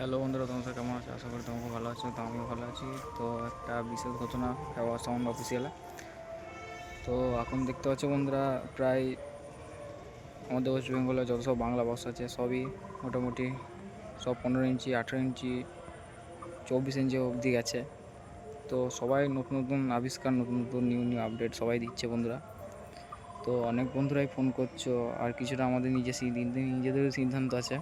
Hello বন্ধুরা, তোমার কেমন আছো? আশা করি তোমাকে ভালো আছো, তো আমিও ভালো আছি। তো একটা বিশেষ ঘটনা হেওয়া সাউন্ড অফিসিয়ালে তো এখন দেখতে পাচ্ছ বন্ধুরা, প্রায় আমাদের ওয়েস্ট বেঙ্গলে যত সব বাংলা বক্স আছে, সবই মোটামুটি সব পনেরো ইঞ্চি, আঠেরো ইঞ্চি, চব্বিশ ইঞ্চি অবধি গেছে। তো সবাই নতুন নতুন আবিষ্কার, নতুন নতুন নিউ নিউ আপডেট সবাই দিচ্ছে বন্ধুরা। তো অনেক বন্ধুরাই ফোন করছ, আর কিছুটা আমাদের নিজে নিজেদের সিদ্ধান্ত আছে।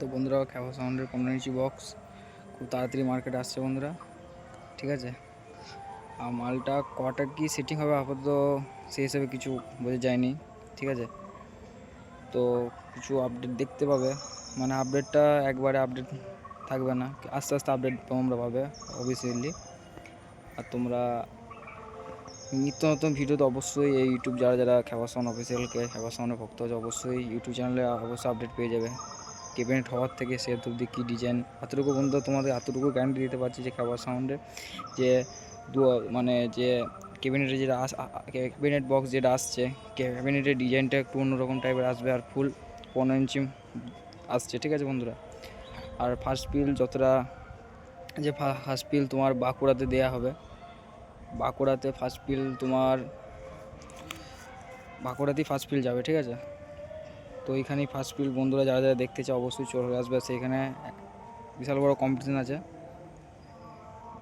তো বন্ধুরা ক্যাভা সাউন্ডের ইঞ্চি বক্স খুব তাড়াতাড়ি মার্কেটে আসছে বন্ধুরা। ঠিক আছে? আর মালটা কটা কি সেটিং হবে আপাতত সেই হিসেবে কিছু বোঝা যায়নি। ঠিক আছে? তো কিছু আপডেট দেখতে পাবে। মানে আপডেটটা একবারে আপডেট থাকবে না। আস্তে আস্তে আপডেট তোমরা পাবে অবভিয়াসলি আর তোমরা নিত্য নতুন ভিডিও তো অবশ্যই এই ইউটিউব যারা যারা খেবা সাউন্ড অফিসিয়ালকে খেবা সাউন্ডের ভক্ত আছে, অবশ্যই ইউটিউব চ্যানেলে অবশ্যই আপডেট পেয়ে যাবে। কেবিনেট হওয়ার থেকে সে অব্দি কী ডিজাইন এতটুকু বন্ধু তোমাদের এতটুকু গ্যারান্টি দিতে পারছি যে খাবার সাউন্ডে যে দু মানে যে ক্যাবিনেটে যেটা আস ক্যাবিনেট বক্স যেটা আসছে ক্যাবিনেটের ডিজাইনটা একটু অন্যরকম টাইপের আসবে আর ফুল পনেরো ইঞ্চি আসছে, ঠিক আছে বন্ধুরা? আর ফার্স্ট পিল যতটা, যে ফার্স্ট পিল তোমার বাঁকুড়াতে দেয়া হবে। বাঁকুড়াতে ফার্স্ট পিল তোমার, বাঁকুড়াতেই ফার্স্ট পিল যাবে, ঠিক আছে? তো এইখানেই ফার্স্ট ফিল্ড বন্ধুরা যারা যারা দেখতে চায় অবশ্যই চলে আসবে। সেইখানে বিশাল বড় কম্পিটিশান আছে।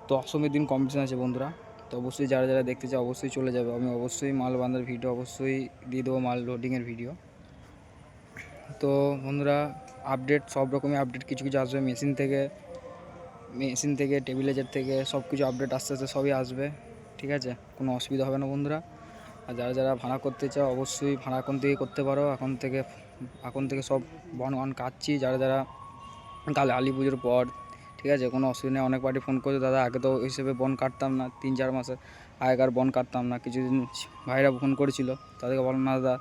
তো অষ্টমীর দিন কম্পিটিশান আছে বন্ধুরা। তো অবশ্যই যারা যারা দেখতে চায় অবশ্যই চলে যাবে। আমি অবশ্যই মাল বান্ধার ভিডিও অবশ্যই দিয়ে দেবো মাল লোডিংয়ের ভিডিও তো বন্ধুরা আপডেট সব রকমই আপডেট কিছু কিছু আসবে মেশিন থেকে। মেশিন থেকে টেবিলাইজার থেকে সব কিছু আপডেট আস্তে আস্তে সবই আসবে। ঠিক আছে? কোনো অসুবিধা হবে না বন্ধুরা। আর যারা যারা ভাড়া করতে চাও অবশ্যই ভাড়া এখন থেকে করতে পারো। এখন থেকে এখন থেকে সব বন বন কাটছি, যারা যারা কাল আলি পুজোর পর, ঠিক আছে? কোনো অসুবিধা নেই, অনেক পার্টি ফোন করছে, দাদা আগে তো হিসেবে বন কাটতাম না, তিন চার মাসে, আগেকার বন কাটতাম না, কিছুদিন ভাইরা ফোন করেছিল, তাদেরকে বলো না দাদা,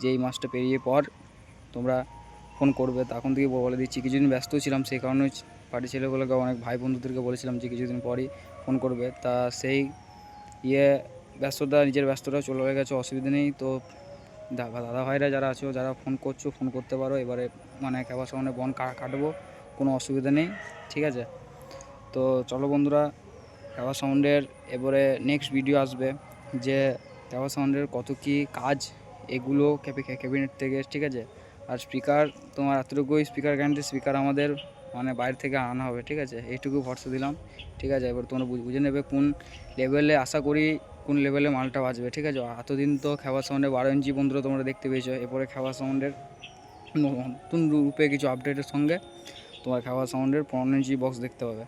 যে এই মাসটা পেরিয়ে পর তোমরা ফোন করবে। তখন থেকে বলে দিচ্ছি, কিছুদিন ব্যস্ত ছিলাম, সেই কারণে পার্টি ছেলেগুলোকে অনেক ভাই বন্ধুদেরকে বলেছিলাম যে কিছুদিন পরই ফোন করবে। তা সেই ইয়ে ব্যস্ততা, নিজের ব্যস্ততা চলে গেছে, অসুবিধা নেই, তো দাদা ভাইরা যারা আছো, যারা ফোন করছ ফোন করতে পারো, এবারে মানে ক্যাবার সামনে বন কাটবো, কোনো অসুবিধা নেই, ঠিক আছে? তো চলো বন্ধুরা ক্যাবার সাউন্ডের এবারে নেক্সট ভিডিও আসবে, যে ক্যাবার সাউন্ডের কত কী কাজ, এগুলো ক্যাবিনেট থেকে, ঠিক আছে? আর স্পিকার তোমার এতটুকুই স্পিকার গ্যারান্টি স্পিকার আমাদের মানে বাইরে থেকে আনা হবে, ঠিক আছে? এইটুকু ভরসা দিলাম, ঠিক আছে? এবার তোমরা বুঝে নেবে কোন লেভেলে আশা করি কোন লেভেলে মালটা বাজবে ঠিক আছে? এতদিন তো খেওয়া সাউন্ডে বারো ইঞ্চি বন্ধুরা তোমরা দেখতে পেয়েছ, এরপরে খেওয়া সাউন্ডের নতুন রূপে কিছু আপডেটের সঙ্গে তোমার খেওয়া সাউন্ডের পনেরো ইঞ্চি বক্স দেখতে পাবে।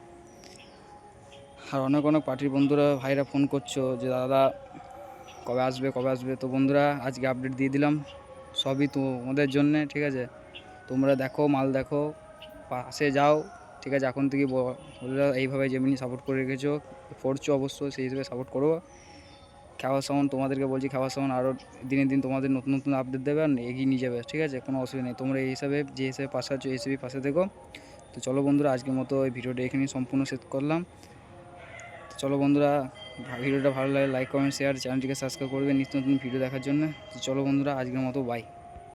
আর অনেক অনেক পার্টির বন্ধুরা, ভাইরা ফোন করছ যে, দাদা, কবে আসবে কবে আসবে? তো বন্ধুরা, আজকে আপডেট দিয়ে দিলাম, সবই তোমাদের জন্যে, ঠিক আছে? তোমরা দেখো, মাল দেখো, পাশে যাও, ঠিক আছে? এখন থেকে এইভাবে যেমনি সাপোর্ট করে রেখেছো, করছ অবশ্যই সেই হিসেবে সাপোর্ট করব খাওয়া সাউন্ড তোমাদেরকে বলছি খাওয়া সাউন্ড আরও দিনে দিন তোমাদের নতুন নতুন আপডেট দেবে আর এগিয়ে নিয়ে যাবে, ঠিক আছে? কোনো অসুবিধা নেই। তোমরা এই হিসাবে, যে হিসাবে পাশে আছো, এই হিসেবে পাশে দেখো তো চলো বন্ধুরা, আজকের মতো এই ভিডিওটা এখানে সম্পূর্ণ শেষ করলাম। চলো বন্ধুরা ভিডিওটা ভালো লাগে লাইক কমেন্ট শেয়ার চ্যানেলটিকে সাবস্ক্রাইব করবে নিত্য নতুন ভিডিও দেখার জন্য। তো চলো বন্ধুরা, আজকের মতো বাই